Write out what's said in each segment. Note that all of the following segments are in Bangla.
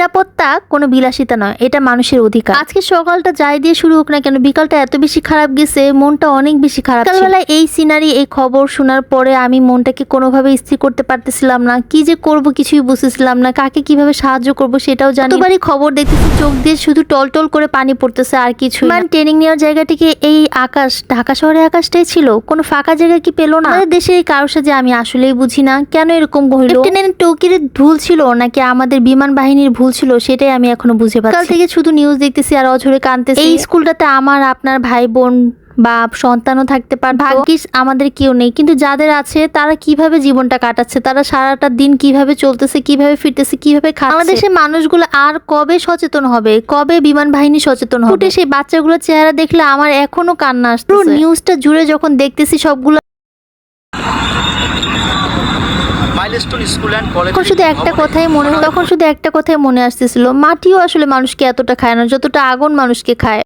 নিরাপত্তা কোনো বিলাসিতা নয় এটা মানুষের অধিকার। আজকে সকালটা যাই দিয়ে শুরু হোক না কেন বিকালটা এত বেশি খারাপ গেছে মনটা অনেক বেশি খারাপ সকালবেলা এই সিনারি এই খবর শোনার পরে আমি মনটাকে কোনোভাবে স্থির করতে পারতেছিলাম না। কি যে করব কিছুই বুঝতেছিলাম না কাকে কীভাবে সাহায্য করব সেটাও জানি এবারই খবর দেখতেছি চোখ দিয়ে শুধু টলটল করে পানি পড়তেছে আর কিছু মানে ট্রেনিং নেওয়ার জায়গাটিকে এই আকাশ ঢাকা শহরের আকাশটাই ছিল? কোনো ফাঁকা জায়গা কি পেল না? আমাদের দেশের এই কারোর সাথে আমি আসলেই বুঝি না কেন এরকম হইল? টৌকির ভুল ছিল নাকি আমাদের বিমান বাহিনীর ভুল ছিল সেটাই আমি এখনও বুঝে পাচ্ছি। কাল থেকে শুধু নিউজ দেখতেছি আর অঝরে কানতেছি। এই স্কুলটাতে আমার আপনার ভাই বোন বা সন্তানও থাকতে পারে ভাগ্যিস আমাদের কেউ নেই। কিন্তু যাদের আছে তারা কীভাবে জীবনটা কাটাচ্ছে? তারা সারাটা দিন কীভাবে চলতেছে কীভাবে ফিরতেছে কীভাবে খাচ্ছে? আমাদের দেশের মানুষগুলো আর কবে সচেতন হবে? কবে বিমান বাহিনী সচেতন হবে? সেই বাচ্চাগুলোর চেহারা দেখলে আমার এখনও কান্না আসছে নিউজটা জুড়ে যখন দেখতেছি সবগুলো তখন শুধু একটা কথাই মনে তখন শুধু একটা কথাই মনে আসতেছিল মাটিও আসলে মানুষকে এতটা খায় না যতটা আগুন মানুষকে খায়।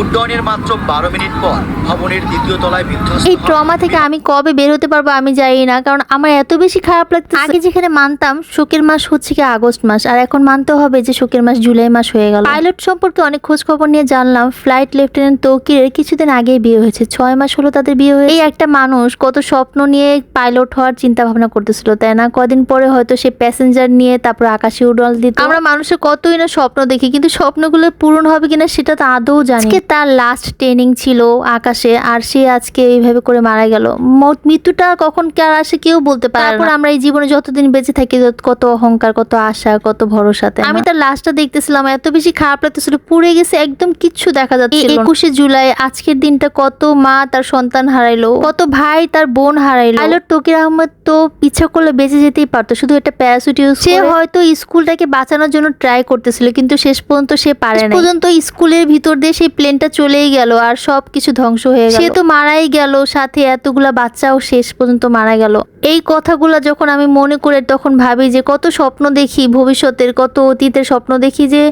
উড্ডয়নের মাত্র বারো মিনিট পর ভবনের দ্বিতীয় তলায় বিধ্বস্ত এই ট্রমা থেকে আমি কবে বের হতে পারব আমি জানি না কারণ আমার এত বেশি খারাপ লাগছে আগে যেখানে মানতাম শোকের মাস হচ্ছে কি আগস্ট মাস আর এখন মানতে হবে যে শোকের মাস জুলাই মাস হয়ে গেল। পাইলট সম্পর্কে অনেক খোঁজ খবর নিয়ে জানলাম ফ্লাইট লেফটেন্যান্ট তৌকিরের কিছুদিন আগেই বিয়ে হয়েছে ছয় মাস হলো তাদের বিয়ে হয়েছে। এই একটা মানুষ কত স্বপ্ন নিয়ে পাইলট হওয়ার চিন্তা ভাবনা করতেছিল তাই না? কদিন পরে হয়তো সে প্যাসেঞ্জার নিয়ে তারপর আকাশে উড়াল দিত। আমরা মানুষের কতই না স্বপ্ন দেখি কিন্তু স্বপ্নগুলো পূরণ হবে কিনা সেটা তো আদৌ জানি আজকে তার লাস্ট ট্রেনিং ছিল আকাশে আর সে আজকে এইভাবে করে মারা গেল। মৃত্যুটা কখন কার আসে কেউ বলতে পারে তারপর আমরা এই জীবনে যতদিন বেঁচে থাকি কত অহংকার কত আশা কত ভরসাতে আমি তার লাস্টটা দেখতেছিলাম এত বেশি খারাপ লাগতেছিল পুড়ে গেছে একদম কিচ্ছু দেখা যাচ্ছে একুশে জুলাই আজকের দিনটা কত মা তার সন্তান হারাইলো কত ভাই তার বোন হারাইলো। পাইলট তকির আহমদ তো ইচ্ছা করলে বেঁচে যেতেই পারতো শুধু একটা প্যারাসুট ইউজ সে হয়তো স্কুলটাকে বাঁচানোর জন্য ট্রাই করতেছিল কিন্তু শেষ পর্যন্ত সে পারে না পর্যন্ত স্কুলের ভিতর দিয়ে সেই প্লেনটা চলেই গেল আর সব কিছু ধ্বংস হয়ে গেল। সে তো মারাই গেল, সাথে এতগুলা বাচ্চাও শেষ পর্যন্ত মারা গেল। এই কথাগুলো যখন আমি মনে করে তখন ভাবি যে কত স্বপ্ন দেখি ভবিষ্যতের কত অতীতের স্বপ্ন দেখি যে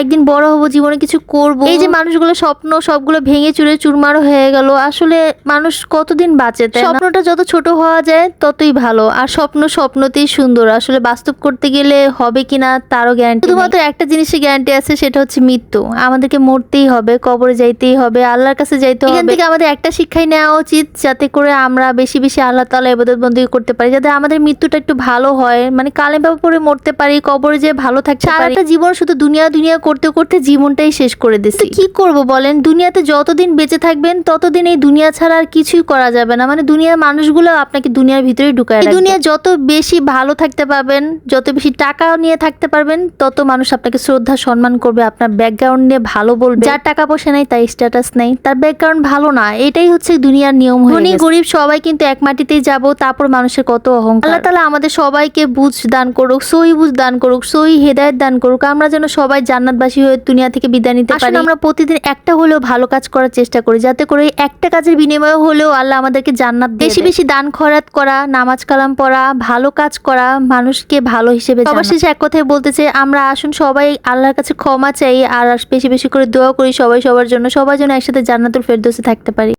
একদিন বড় হব জীবনে কিছু করব। এই যে মানুষগুলো স্বপ্ন সবগুলো ভেঙে চুরে চুরমার হয়ে গেল আসলে মানুষ কতদিন বাঁচে তাই স্বপ্নটা যত ছোট হওয়া যায় ততই ভালো আর স্বপ্ন স্বপ্নতেই সুন্দর। আসলে বাস্তব করতে গেলে হবে কিনা তারও গ্যারান্টি শুধুমাত্র একটা জিনিসের গ্যারান্টি আছে সেটা হচ্ছে মৃত্যু। আমাদেরকে মরতেই হবে কবরে যাইতেই হবে আল্লাহর কাছে যাইতে হবে। এখান থেকে আমাদের একটা শিক্ষাই নেওয়া উচিত যাতে করে আমরা বেশি বেশি আল্লাহ তালা এবাদত বন্দী করতে পারি যাতে আমাদের মৃত্যুটা একটু ভালো হয়। মানে কালে পরে মরতে পারি কবরে যে ভালো থাকতে পারি। সারাটা জীবন শুধু দুনিয়া দুনিয়া করতে করতে জীবনটাই শেষ করে দিচ্ছি কি করব বলেন? দুনিয়াতে যতদিন বেঁচে থাকবেন ততদিন এই দুনিয়া ছাড়া আর কিছুই করা যাবে না। মানে দুনিয়ার মানুষগুলো আপনাকে দুনিয়ার ভিতরে ঢুকায় দুনিয়া যত বেশি ভালো থাকতে পারবেন যত বেশি টাকা নিয়ে থাকতে পারবেন তত মানুষ আপনাকে শ্রদ্ধা সম্মান করবে আপনার ব্যাকগ্রাউন্ড নিয়ে ভালো বলবে। যার টাকা পয়সা নাই তার স্ট্যাটাস নাই তার ব্যাকগ্রাউন্ড ভালো না। এটাই হচ্ছে দুনিয়ার নিয়ম হয়ে ধনী গরিব সবাই কিন্তু এক মাটিতেই যাব তারপর মানুষের কত অহংকার। আল্লাহ তালা আমাদের সবাইকে বুঝ দান করুক সই বুঝ দান করুক সই হেদায়ত দান করুক। আমরা যেন সবাই জান্নাতবাসী হয়ে দুনিয়া থেকে বিদায় নিতে পারি। আমরা প্রতিদিন একটা হলেও ভালো কাজ করার চেষ্টা করি যাতে করে একটা কাজের বিনিময়ে হলেও আল্লাহ আমাদেরকে জান্নাত বেশি বেশি দান খরাত করা নামাজ কালাম পড়া ভালো কাজ করা মানুষকে ভালো হিসেবে অবশেষে এক কথায় বলতে চাই আমরা আসুন সবাই আল্লাহর কাছে ক্ষমা চাই আর বেশি বেশি করে দোয়া করি সবাই সবার জন্য সবাই যেন একসাথে জান্নাতুল ফেরদৌসে থাকতে পারি।